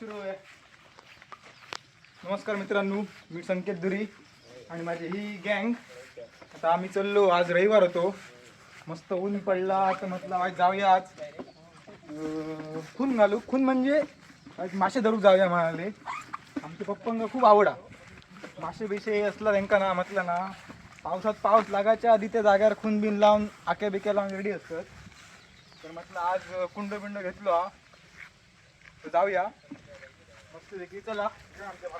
सुरू आहे. नमस्कार मित्रांनो मी संकेत दुरी आणि माझी ही गँग आता आम्ही चाललो आज रविवार होतो. मस्त ऊन पडला तर म्हटलं आज जाऊया आज. खून घालू. खून म्हणजे आज मासे धरू जाऊया म्हणाले. आमचे पप्पांना खूप आवडा मासे बिशे असला त्यांका ना म्हटलं ना पावसात पाऊस लागायच्या आधी त्या जाग्यावर खून बिन लावून आक्या बिक्या लावून रेडी असतात. तर म्हटलं आज कुंड बिंड घेतलो हा. तर जाऊया. मस्त देखील चला. आमच्या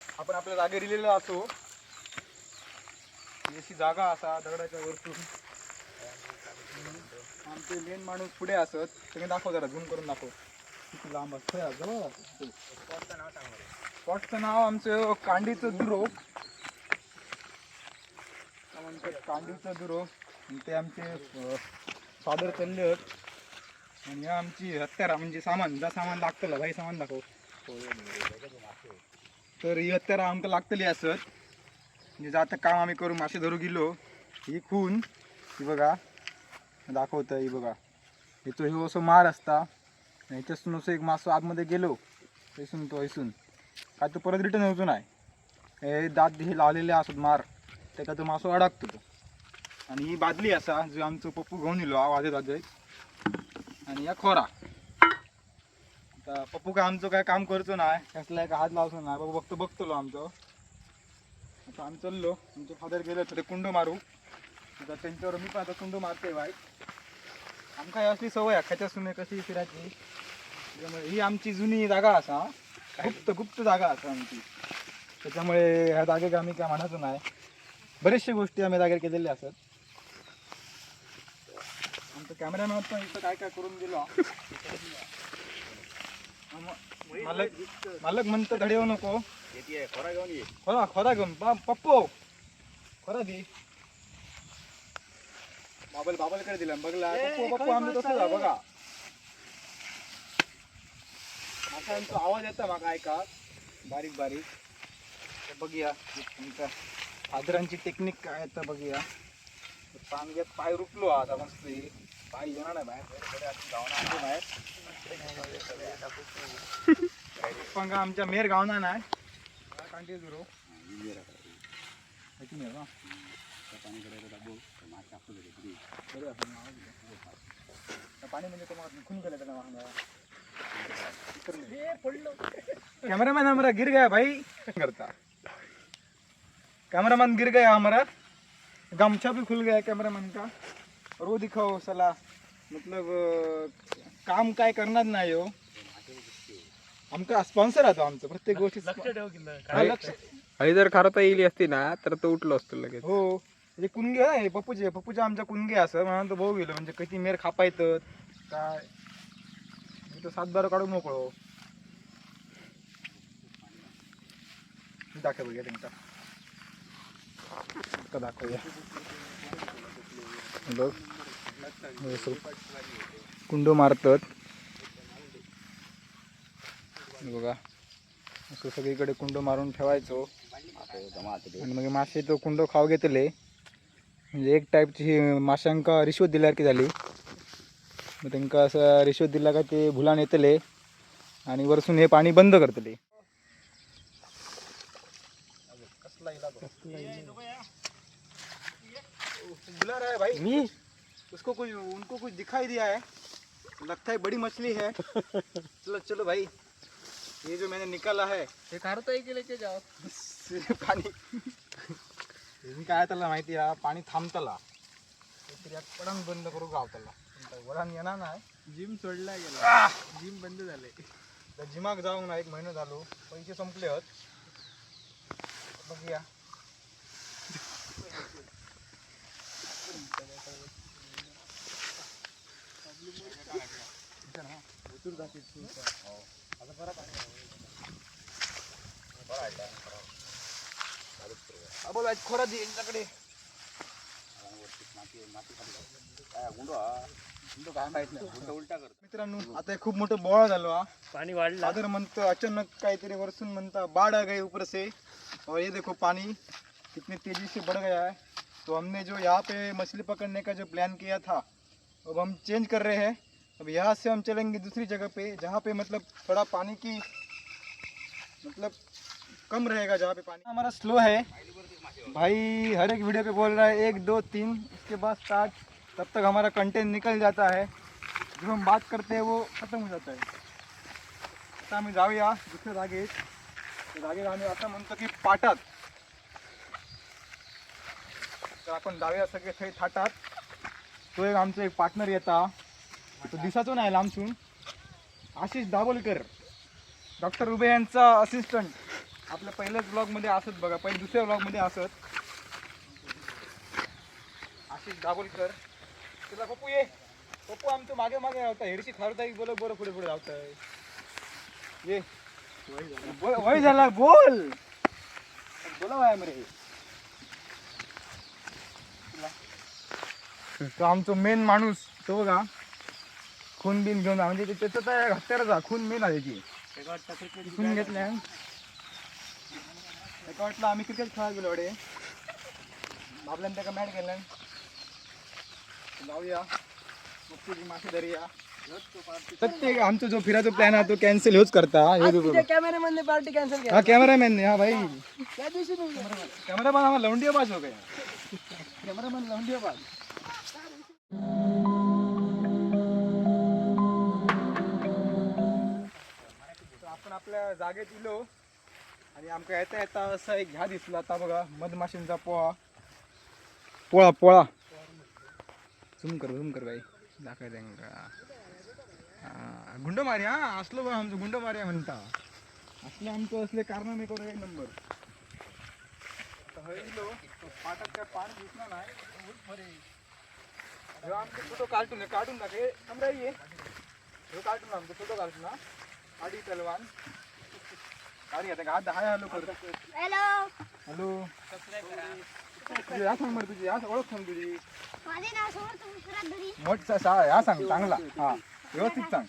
आपण आपल्या जागे रिलेलो असो. अशी जागा असा दगडाच्या वरतून. आमचे मेन माणूस पुढे असत. तुम्ही दाखव जरा झूम करून दाखव. किती लांब असतं स्पॉटचं नाव आमचं कांडीचं दुरो काय म्हणतात कांडीचं दुरो ते आमचे सादर चालले आणि या आमची हत्यारा म्हणजे सामान जा सामान लागतलं भाई सामान दाखव. तर ही हत्यारा आमकां लागतली असत. म्हणजे जाता काम आम्ही करू मासे धरू गेलो ही खून ही बघा दाखवतं ही बघा. याचो हे असं मार असता ह्याच्यासून असं एक मासो आतमध्ये गेलो हैसून तो हैसून काय तो परत रिटर्न होतो नाही. हे दात हे लावलेले असत मार. तेका तो मासो अडकतो तो आणि ही बादली असा जो आमचो पप्पू घेऊन येलो हा वाजत आणि या खोरा. आता पप्पू काय आमचं काय काम करतो ना कसला एक हात लावतो ना बाबा बघतो बघतो आमचं. आता आम्ही चाललो आमचे फादर गेले तर कुंड मारू. आता त्यांच्यावर मी पण आता कुंड मारते वाईट आमका असली सवय अख्खाच्या सुने कशी फिरायची? त्याच्यामुळे ही आमची जुनी जागा असा गुप्त गुप्त जागा असा आमची. त्याच्यामुळे ह्या जागेक आम्ही काय म्हणायचो नाही. बरेचशा गोष्टी आम्ही जागेवर केलेल्या असत. आमचं कॅमेरामॅन पण इथं काय काय करून गेलो. मालक मालक म्हणतं धडे येऊ नको. खोरा खोरा घेऊन पा पप्पो. खोरा दे. बाबल बाबलकडे दिला बघला पप्पू पप्पू आमचं तसं जा बघा. आवाज येतो माका ऐका. बारीक बारीक. बघूया आमच्या फादरांची टेक्निक काय येतं बघूया. पाण्यात पाय रुपलो आता मस्त. पाय येणार नाही बाहेर. पंगा आमच्या मेर गावना नाही. कांटी दुरो पण म्हणजे तुम्हाला केलं त्याला. कैमरामैन हमारा गिर गया भाई करता. कैमरामैन गिर गया हमारा। गमछा भी खुल गया कैमरामैन का। और वो दिखाओ सला। मतलब काम काय करणार नाही हो। आमका स्पॉन्सर आहे तो आमचं प्रत्येक गोष्टी हा, लक्ष आणि जर खरं येईल असती ना तर तो उठलो असतो लगेच. हो म्हणजे कुणगे आहे. पप्पूचे पप्पूचे आमच्या कुणगे असं. म्हणून तो भाऊ गेलो. म्हणजे किती मेर खापायतं काय. मी तो सातबारा काढून मोकळो. दाखव बघूया त्यांचा इतकं दाखवूया बघ हे कुंडो मारतात बघा असं सगळीकडे कुंडो मारून ठेवायचो आणि मग मासे तो कुंडो खाऊ घेतले म्हणजे एक टाईपची ही माशांका रिश्वत दिल्यासारखी झाली मग त्यांना असं रिश्वत दिला का ते भुलान येतले आणि वरसून हे पाणी बंद करतले बुला रहा है भाई। मी? उसको कुछ उनको कुछ दिखाई दिया है। लगता है बड़ी मछली है। चलो चलो भाई। ये जो मैंने निकाला है। ते खरं की लेके जाओ पाणी हे काय त्याला माहिती आहे पाणी थांबतला पडण बंद करू गावतला वडान येणार नाही जिम सोडला गेला. जिम बंद झाले तर जिमाक जाऊन एक महिना झालो. पैसे संपले आहेत बघूया. बोल आज खोरा दे यांच्याकडे काय माहित नाही मित्रांनो आता खूप मोठं बोळा झालो हा. पाणी वाढलं. फादर म्हणतो अचानक काहीतरी वरसून म्हणता बाढ आ गई ऊपर से और ये देखो पानी कितनी तेज़ी से बढ़ गया है. तो हमने जो यहाँ पे मछली पकड़ने का जो प्लान किया था अब हम चेंज कर रहे हैं। अब यहाँ से हम चलेंगे दूसरी जगह पे जहाँ पे मतलब थोड़ा पानी की मतलब कम रहेगा जहाँ पे पानी। हमारा स्लो है। भाई हर एक वीडियो पे बोल रहा है एक दो तीन उसके बाद स्टार्ट तब तक हमारा कंटेंट निकल जाता है। जो हम बात करते हैं वो खत्म हो जाता है। आता आम्ही जाऊया दुसऱ्या जागेत त्या जागेत आम्ही आता म्हणतो की पाटात। तर आपण जाऊया सगळे थंय थाटात। तो एक आमचा एक पार्टनर येता तो दिसाचो नाही लांबसून आशिष दाभोलकर डॉक्टर रुबे यांचा असिस्टंट आपल्या पहिल्याच ब्लॉगमध्ये असत बघा पहिले दुसऱ्या ब्लॉगमध्ये असत. आशिष दाभोलकर. तुला पप्पू ये. पप्पू आमचं मागे मागे राहता हेरशी खारता बोल बरं पुढे पुढे राहताय. ये. वय झाला बोल. बोला मरे तो आमचा मेन माणूस तो बघा. खून बिन घेऊन आ- म्हणजे ते- त्याचं तर हत्यारच खून मेन आहे त्याची खून घेतल्या एका वाटलं आम्ही क्रिकेट खेळायला गेलो अडे बाबल्यान त्याका मॅट गेल्यान जाऊया. मग तुझी मासे धरूया. प्रत्येक आमचा जो फिरायचा प्लॅन आहे तो कॅन्सल होच करता हे. कॅमेरामॅन पार्टी कॅन्सल हा कॅमेरामॅन हा भाई त्या दिवशी मी कॅमेरामॅन आम्हाला लवंडिया बाज हो गया. कॅमेरामॅन लवंडिया बाज. आपण आपल्या जागेत इलो. आणि आमका येता येता असा एक घ्या दिसला आता बघा मधमाशींचा पोळा पोळा पोळा. झुम कर झुम कर बाई. दाखवाय गुंड मारी हा असलो बा आमचं गुंड मारी म्हणता. असले आमचं असले कारण मी करू एक नंबर. हळीलो पाटात काय पाणी दिसणार नाही. आमचे फोटो कार्टून आहे काढून टाके. कमरा ये ह्यो कार्टून आमचे फोटो कार्टून हा आडी तलवान गाडी आता गात दहा हॅलो करतो हॅलो। हॅलो। तुझी या सांग बरं तुझी या ओळख सांग तुझी माझे नाव समर्थ विश्वनाथ धरी। मोठ सा- सा- या सांग चांगला। हा व्यवस्थित सांग।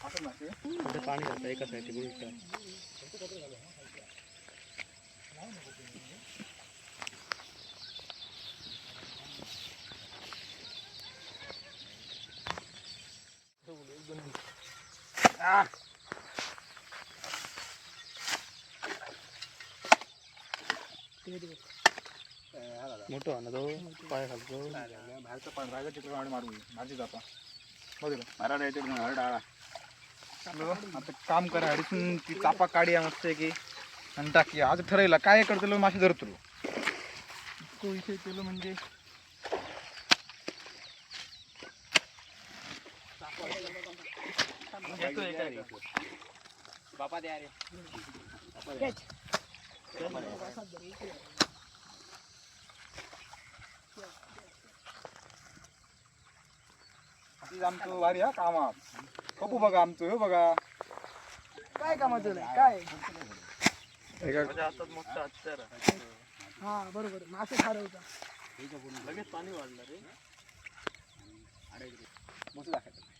असं ना ते Ah. मोठं ना तो पाय घालतो बाहेरचं पण राहायचं तिकडे मारून मारू माझी जाता. बघितलं मारा द्यायचे हळ डाळा आता काम करा अडीचून ती चापा काढी मस्त आहे की आणि टाकी. आज ठरवलं. काय करतलो मासे धरतो इतकं विषय केलं म्हणजे बापा द्या रे. तीच आमचं वारी हा कामात. कपू बघा आमचं हो बघा. काय कामाचं नाही काय? एका हा बरोबर. मासे खारवता बसू दाखवायचं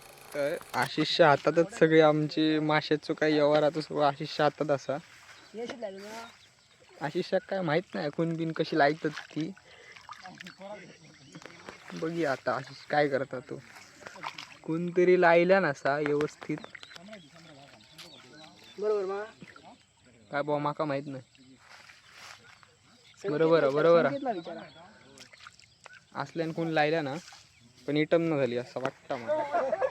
आशिषच्या हातातच सगळे आमचे माशाचं काही व्यवहाराचं सगळं आशिषच्या हातात असा. आशिषच्या काय माहीत नाही खून बिन कशी लायतात ती. बघूया आता आशिष काय करता तो. कोणतरी लायला नसा व्यवस्थित. बरोबर काय बाबा माका माहीत नाही. बरोबर बरोबर असल्यान कोण लायला ना पण इटम न झाली असं वाटतं मला.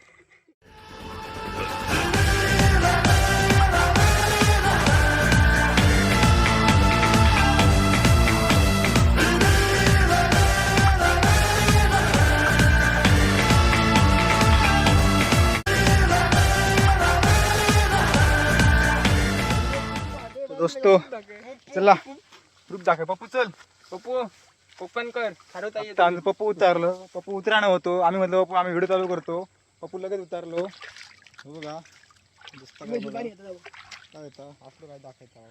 चला ग्रुप दाखव. पप्पू चल. पप्पू ओपन कर. हरवता येत. आता आमचं पप्पू उतारलं. पप्पू उतराणं होतो. आम्ही म्हटलं पप्पू आम्ही व्हिडिओ चालू करतो. पप्पू लगेच उतारलो. हो बघा. दिसतं. काय येतं? काय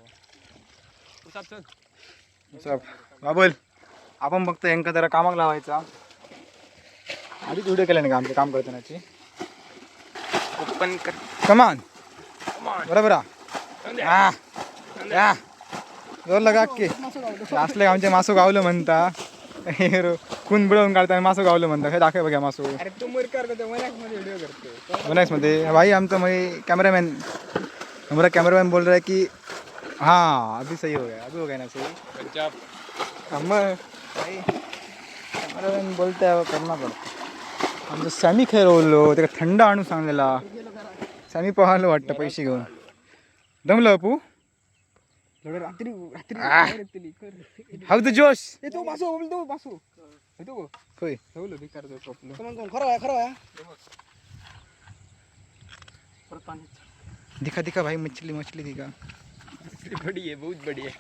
उसाप चल. बाबल आपण फक्त यांका जरा कामाक लावायचा. आधीच व्हिडिओ केला नाही का आमचं काम करतानाची? ओपन कर. कमान बरोबर हा. या जोर लगा की. असले आमचे मासू गावलं म्हणता. खून बिळवून काढताना मासू गावलं म्हणता. हे दाखव बघा मासू. अरे तू मर कर मध्ये भाई आमचा मैं कैमरामैन हमारा कैमरामैन बोल रहा है कि हाँ अभी सही हो गया. अभी हो गया ना सही? पंजाब. हम भाई कैमरामैन बोलते आहे करना पडतं आमचं सॅमी खेळवलो त्याला थंड आणून सांगलेला. सॅमी पाहायला वाटतं पैसे घेऊन. दमलं अपू रात्री रात्री आह. रात्री कर हाऊ द जोश ए तो मासू बोल तो मासू हे तो होय ठेवलं बेकार तो टोपलं कमान कमान खरं आहे खरं आहे परत पाणी दिखा दिखा भाई मछली मछली दिखा बड़ी है बहुत बड़ी है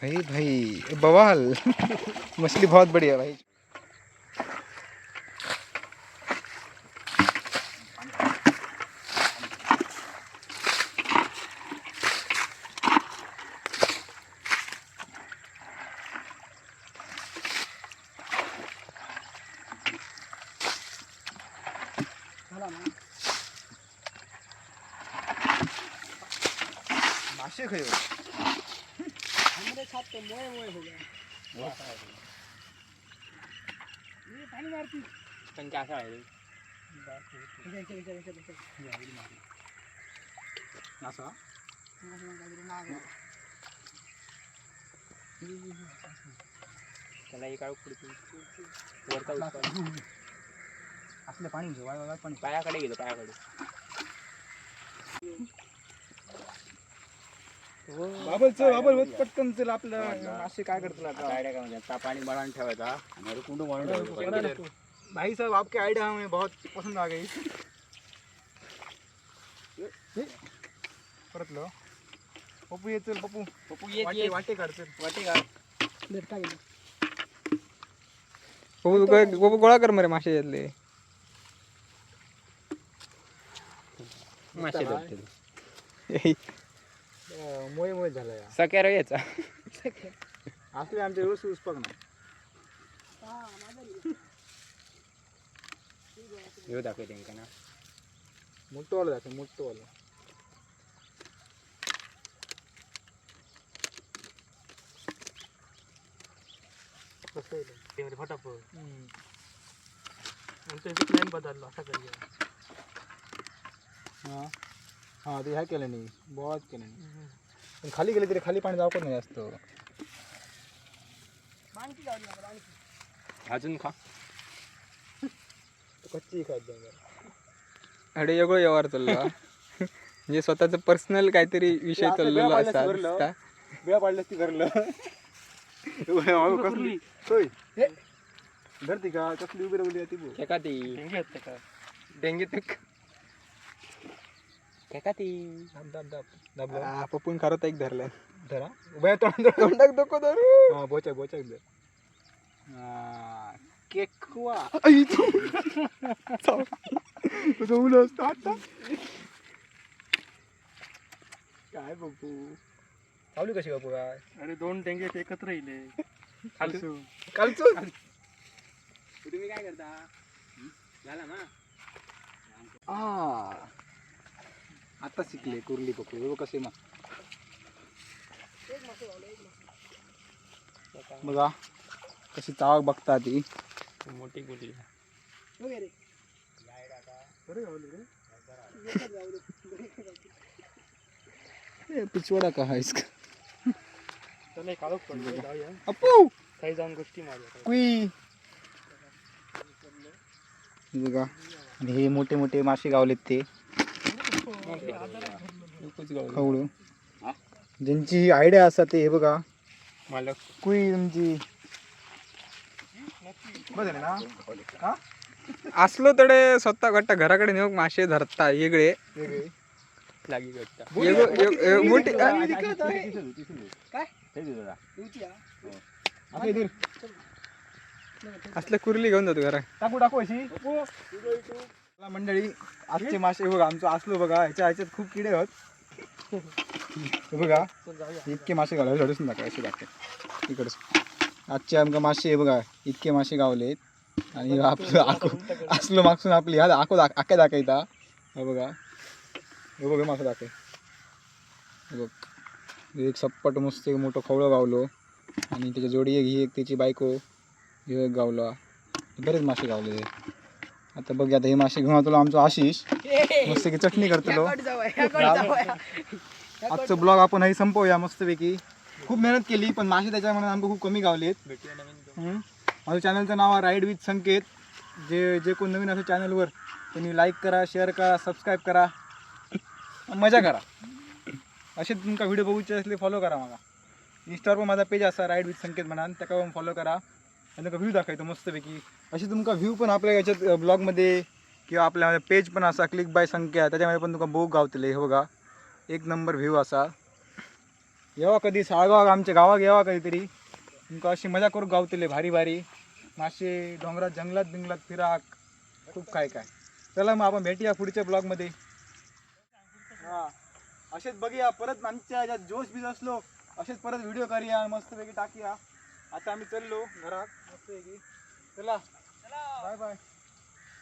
भाई भाई बवाल मछली बहुत बढ़िया भाई झाला ना मासे खायो हमरे साथ तो मोए मोए हो गया ये मारती पण काय असं आहे. असं त्याला एक काळ पुढे असलं पाणी घेऊ पण पाणी पायाकडे गेलो पायाकडे बाबल चल बाबल होत पटकन चल आपलं असे काय करतो आता आयडिया काय म्हणतात पाणी बळान ठेवायचा. आणि कुंडू म्हणून भाई साहब आपके आइडिया हमें बहुत पसंद आ गई. परत लो पप्पू ये चल पप्पू. पप्पू ये वाटे वाटे काढ चल. वाटे का धर, टाक इथे. पप्पू गोळा कर मरे मासे यातले मासे मोय मोय झाला या सक्यार याचा असले आमच्या ऊस बघ ना. हा. ह्यो दाखवते त्यांका ना? मोठं वाला दाखव मोठं वाला फटाफट. त्याचं प्लॅन बदलला असा करूया हा. हा ते ह्या केलं नाही. बहुत केलं नाही. पण खाली गेले तरी खाली पाणी नाही जास्त. जाऊ दे मला, आणखी. अजून खा. कच्ची खात अडे वेगळं व्यवहार चालला. म्हणजे स्वतःच पर्सनल काहीतरी विषय चाललेला असा. बिया पाडल्यास ती कसली? होय. धरती का? कसली उभी राहिली ती बघ. ती डेंगे आहेत ते का? ती? दाबलं पप्पून खरं एक धरलं धरा. उभ्या तोंड तोंडाक दको धरू. हा बोचा बोचा धर. केकवा. उलं असतं आता. काय बघू? चावली कशी बापू काय अरे दोन डेंगे ते एकत्र येईल. खालसून कालचं तुम्ही काय करता? झाला ना? आ. आता शिकले कुर्ली पकडू हे कसे मग. बघा कशी चावक बघता ती मोठी पिछवाड़ा है इसका एक काळोख पडतो. जाऊया. अप्पू! काही जाऊन गोष्टी मारूया. कुई! बघा. आणि हे मोठे मोठे मासे गावलेत ते. खवळू ज्यांची आयडिया असा ते हे बघा. मालक. कुई तुमची ना. हा? असलो तडे स्वतः गट्टा घराकडे नेऊन मासे धरता वेगळे मोठी इथून असल्या कुर्ली घेऊन जातो घरा टाकू टाकू अशी. चला मंडळी आजचे मासे बघा आमचं असलो बघा ह्याच्या ह्याच्यात खूप किडे आहेत. बघा इतके मासे गावले झडून नका असे दाखवा इकडच आजचे आमका मासे बघा इतके मासे गावलेत आणि आपलं आको असलो मागसून आपली ह्या आको दाख आख्या दाखयता हे बघा. हे बघा मासा मासे दाखव. हे बघ. एक सप्पट मस्त एक मोठं खवळं गावलो. आणि त्याच्या जोडी एक ही एक त्याची बायको ही एक गावला. बरेच मासे गावले. आता बघ आता हे मासे घेऊन तुला आमचं आशिष. मस्त की चटणी करतो आजचं ब्लॉग आपण हे संपवूया मस्तपैकी. खूप मेहनत केली पण मासे त्याच्यामुळे आमचं खूप कमी गावलेत. माझं चॅनलचं नाव आहे राईड विथ संकेत जे जे कोण नवीन असेल चॅनलवर त्यांनी लाईक करा शेअर करा सबस्क्राईब करा. मजा करा. असे तुमका व्हिडिओ बघूचे असले फॉलो करा मला इंस्टावर पण माझा पेज असा राईड विथ संकेत म्हणा त्याका पण फॉलो करा. आणि तुमका व्ह्यू दाखवतो मस्तपैकी. अशी तुमका व्ह्यू पण आपल्या याच्यात ब्लॉगमध्ये किंवा आपल्या पेज पण असा क्लिक बाय संख्या त्याच्यामध्ये पण तुमका बोग गावतले हे बघा. एक नंबर व्ह्यू असा. येवा कधी साळगाव आमच्या गावात येवा कधीतरी. तुमका अशी मजा करू गावतले भारी भारी. मासे डोंगरात जंगलात बिंगलात फिराक खूप काय काय. चला मग आपण भेटूया पुढच्या ब्लॉगमध्ये हां. असेच बघूया परत आमच्या ह्याच्यात जोश बीज असलो असेच परत व्हिडिओ करूया मस्तपैकी टाकूया. आता आम्ही चाललो घरात. मस्तपैकी चला बाय बाय